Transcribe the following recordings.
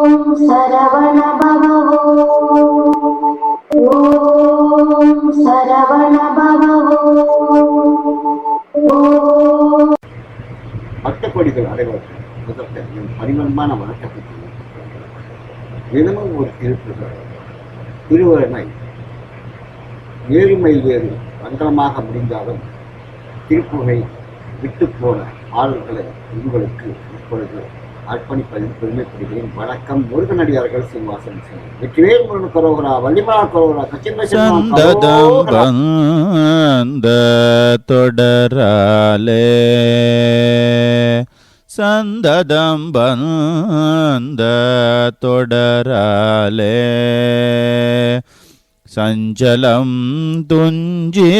ஓம் சரவண பட்டக்கொடிகள் அடைவதற்கு முதற்க பரிமளமான வணக்கத்தை தினமும் ஒரு திருப்புகள் திருவரணை ஏழு மைல் வேறு மந்திரமாக முடிந்தாலும் திருப்புகை விட்டு போன ஆளுகளை உங்களுக்கு இப்பொழுது அர்ப்பணிப்பதில் பெருமைப்படுகிறேன் வணக்கம் முருகனடியார்கள் சீனிவாசன் வெற்றிவேல் முருகன் கரோகரா வள்ளிமலா கரோகரா. வந்த தொடராலே சந்ததம் வந்த தொடராலே சஞ்சலம் துஞ்சே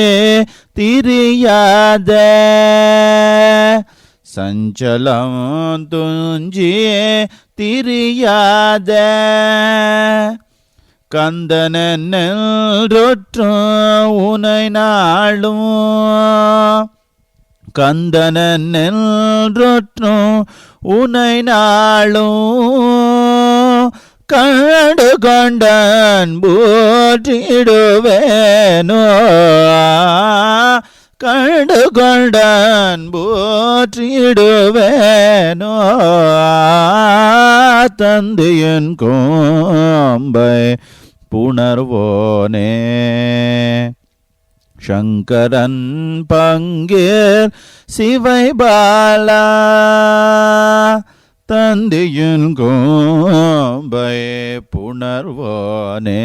திரியாத சஞ்சலம் துஞ்சியே திரியாத. கந்தனொற்றும் உனை நாளும். கந்தனொற்றும் உனை நாளும். கண்டு கொண்டன் போற்றிடுவேனோ. கண்டு கொண்டன் போற்றிடுவேனோ தந்தையன் கோம்பை புணர்வோனே சங்கரன் பங்கேர் சிவை பாலா தந்தையின் கோம்பை புணர்வோனே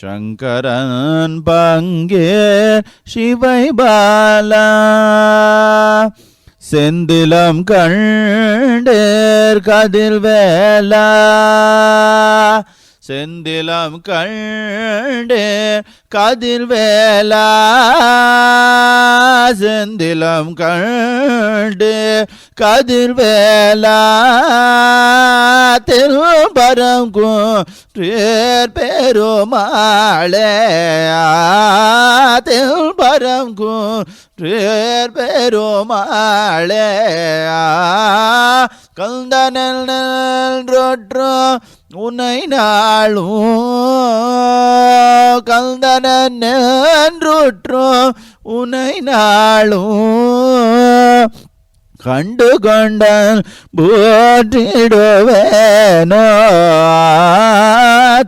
சங்கரன் பங்கே சிவை பாலா. செந்திலம் கண்டேர் கதில் வேலா. செந்திலம் கண்டேர் கதில் வேலா. செந்திலம் கண்டேர் கதிர் வேலா. திருப்பரம் குன்றேர் பெருமாளே திருப்பரம் குன்றேர் பெருமாளே கந்தனல் நன்றொற்று உன்னை நாளும் கந்தனன் நன்றுற்று உன்னை நாளும். கண்டு கொண்டால் போற்றிடுவேனோ?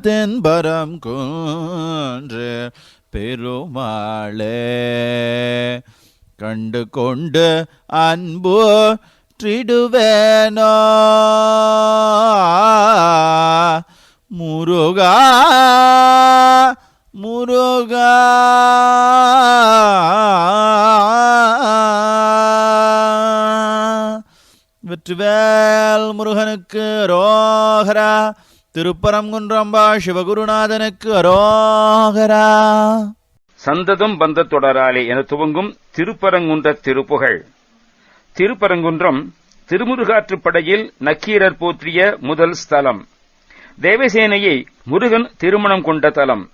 தென்பரம் குன்று பெருமாளே. கண்டு கொண்டு அன்பு ட்ரிடுவேனோ முருகா முருகா. வெற்றிவேல் முருகனுக்கு அரோகரா. திருப்பரங்குன்றம்பா சிவகுருநாதனுக்கு அரோகரா. சந்ததம் பந்த தொடராலே என துவங்கும் திருப்பரங்குன்ற திருப்புகழ். திருப்பரங்குன்றம் திருமுருகாற்றுப்படையில் நக்கீரர் போற்றிய முதல் ஸ்தலம். தேவசேனையை முருகன் திருமணம் கொண்ட தலம்.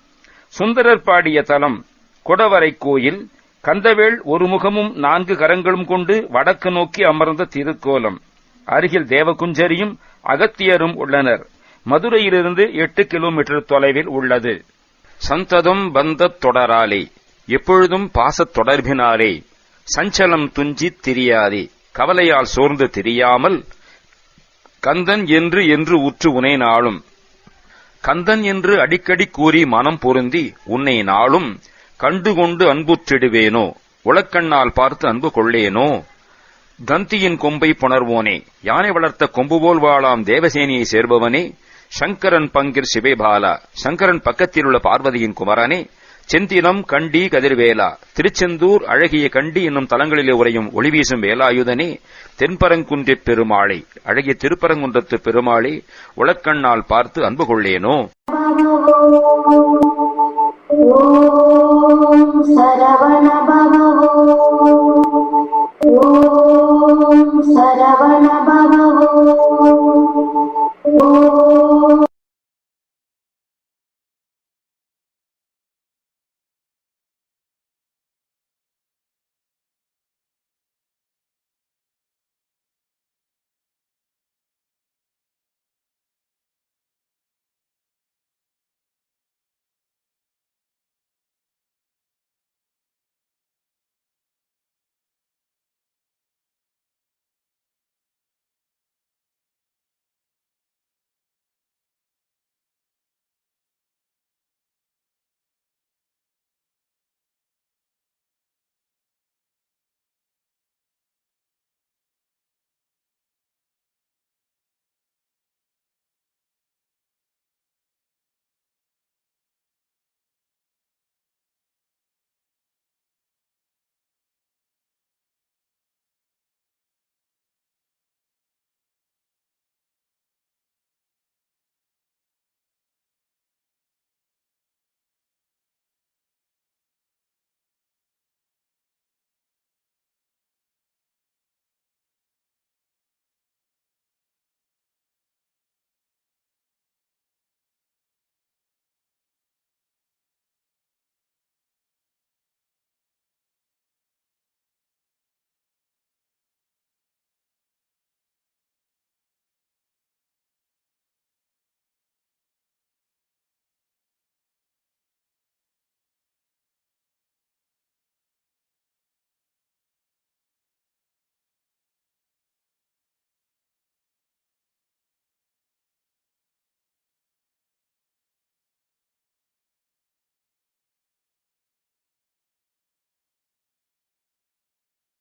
சுந்தரர் பாடிய தலம். கொடவரை கோயில் கந்தவேள் ஒரு முகமும் நான்கு கரங்களும் கொண்டு வடக்கு நோக்கி அமர்ந்த திருக்கோலம். அருகில் தேவகுஞ்சரியும் அகத்தியரும் உள்ளனர். மதுரையிலிருந்து எட்டு கிலோமீட்டர் தொலைவில் உள்ளது. சந்ததம் பந்தத் தொடராலே எப்பொழுதும் பாசத் தொடர்பினாலே சஞ்சலம் துஞ்சித் திரியாதே கவலையால் சோர்ந்து திரியாமல் கந்தன் என்று என்று உற்று உனை நாளும். கந்தன் என்று அடிக்கடி கூறி மனம் பொருந்தி உன்னை நாளும். கண்டுகொண்டு அன்புற்றிடுவேனோ உளக்கண்ணால் பார்த்து அன்பு கொள்ளேனோ? கந்தியின் கொம்பை புணர்வோனே யானை வளர்த்த கொம்பு போல் வாழாம் தேவசேனியை சேர்பவனே சங்கரன் பங்கிர் சிவேபாலா சங்கரன் பக்கத்தில் உள்ள பார்வதியின் குமரனே செந்தினம் கண்டி கதிர்வேலா திருச்செந்தூர் அழகிய கண்டி என்னும் தலங்களிலே உரையும் ஒளிவீசும் வேலாயுதனே தென்பரங்குன்றிப் பெருமாளை அழகிய திருப்பரங்குன்றத்து பெருமாளை உளக்கண்ணால் பார்த்து அன்பு கொள்ளேனோ?